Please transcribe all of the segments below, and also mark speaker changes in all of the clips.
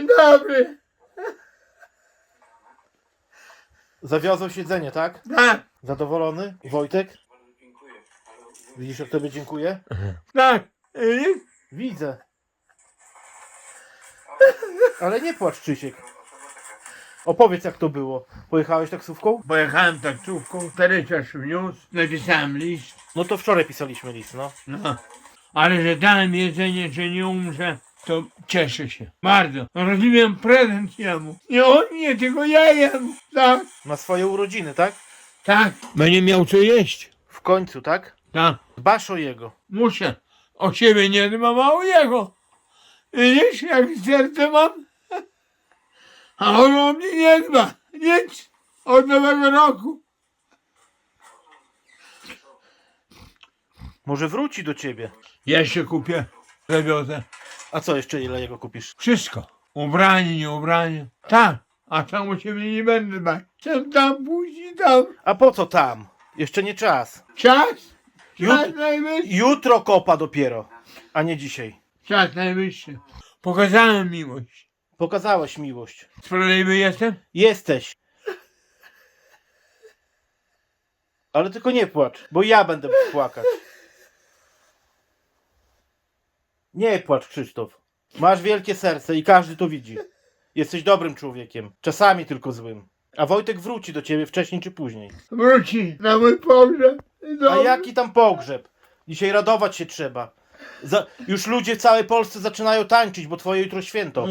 Speaker 1: Dzień dobry.
Speaker 2: Zawiozą siedzenie, tak?
Speaker 1: Tak,
Speaker 2: Zadowolony? Wojtek? Widzisz jak tobie dziękuję?
Speaker 1: tak. I
Speaker 2: Widzę. Ale nie płacz Krzysiek. Opowiedz jak to było. Pojechałeś taksówką?
Speaker 1: Pojechałem taksówką, taryciarz wniósł, napisałem list,
Speaker 2: No to wczoraj pisaliśmy list, no.
Speaker 1: no. Ale że dałem jedzenie, że nie umrze, to cieszę się. Bardzo. Robiłem prezent jemu. Nie on nie, tylko ja jem. Tak,
Speaker 2: Na swoje urodziny, tak?
Speaker 1: tak. Będzie miał co jeść.
Speaker 2: W końcu, tak?
Speaker 1: Tak,
Speaker 2: Dbasz o jego.
Speaker 1: muszę. O siebie nie dbam, a o jego. Widzisz, jak serce mam? A on o mnie nie dba. Nic. Od nowego roku.
Speaker 2: Może wróci do ciebie.
Speaker 1: Jeszcze kupię. Zawiozę.
Speaker 2: A co jeszcze ile jego kupisz?
Speaker 1: Wszystko. Ubranie, nie ubranie. Tak. A tam u ciebie nie będę dbać. Chcę tam później tam.
Speaker 2: A po co tam? Jeszcze nie czas.
Speaker 1: Czas? Czas
Speaker 2: Jut-
Speaker 1: najwyższy.
Speaker 2: Jutro kopa dopiero, a nie dzisiaj.
Speaker 1: Czas najwyższy. Pokazałem miłość.
Speaker 2: Pokazałeś miłość.
Speaker 1: Sprawiedliwy jestem?
Speaker 2: Jesteś. Ale tylko nie płacz, bo ja będę płakać. Nie płacz, Krzysztof. Masz wielkie serce i każdy to widzi. Jesteś dobrym człowiekiem, czasami tylko złym. A Wojtek wróci do ciebie wcześniej czy później.
Speaker 1: Wróci na mój pogrzeb.
Speaker 2: A jaki tam pogrzeb? Dzisiaj radować się trzeba. Za, już ludzie w całej Polsce zaczynają tańczyć, bo twoje jutro święto.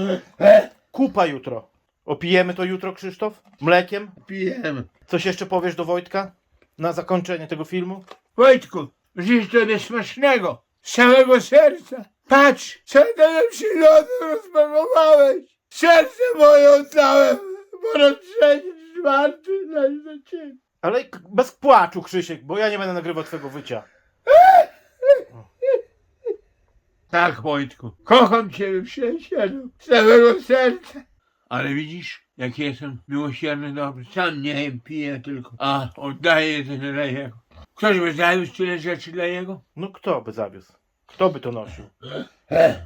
Speaker 2: Kupa jutro. Opijemy to jutro, Krzysztof? Mlekiem?
Speaker 1: Pijemy.
Speaker 2: Coś jeszcze powiesz do Wojtka? Na zakończenie tego filmu?
Speaker 1: Wojtku, życz tobie smacznego. Z całego serca. Patrz, co najlepszy lot rozpakowałeś. Serce moje oddałem. Raz trzeci, czwarty, na za ciebie.
Speaker 2: Ale bez płaczu, Krzysiek, bo ja nie będę nagrywał twojego wycia.
Speaker 1: Tak, Wojtku. Kocham cię, przyjacielu. Z całego serca. Ale widzisz, jaki jestem miłosierny, dobry. Sam nie jem, piję tylko. A, oddaję jedzenie dla jego. Ktoś by zawiózł tyle rzeczy dla jego?
Speaker 2: No kto by zawiózł? Kto by to nosił?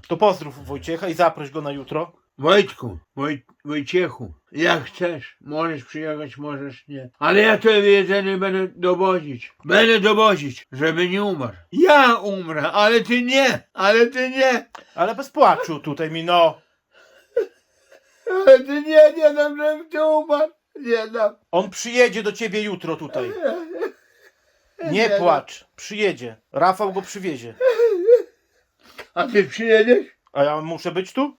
Speaker 2: To pozdrów Wojciecha i zaproś go na jutro.
Speaker 1: Wojtku, Woj, Wojciechu, jak chcesz, możesz przyjechać, możesz nie. Ale ja tobie jedzenie będę dowozić. Będę dowozić, żeby nie umarł. Ja umrę, ale ty nie, ale ty nie.
Speaker 2: Ale bez płaczu tutaj mi, no.
Speaker 1: Ale ty nie, nie dam, żebym ty umarł. Nie dam.
Speaker 2: On przyjedzie do ciebie jutro tutaj. Nie płacz. Przyjedzie. Rafał go przywiezie.
Speaker 1: A ty przyjedziesz?
Speaker 2: A ja muszę być tu?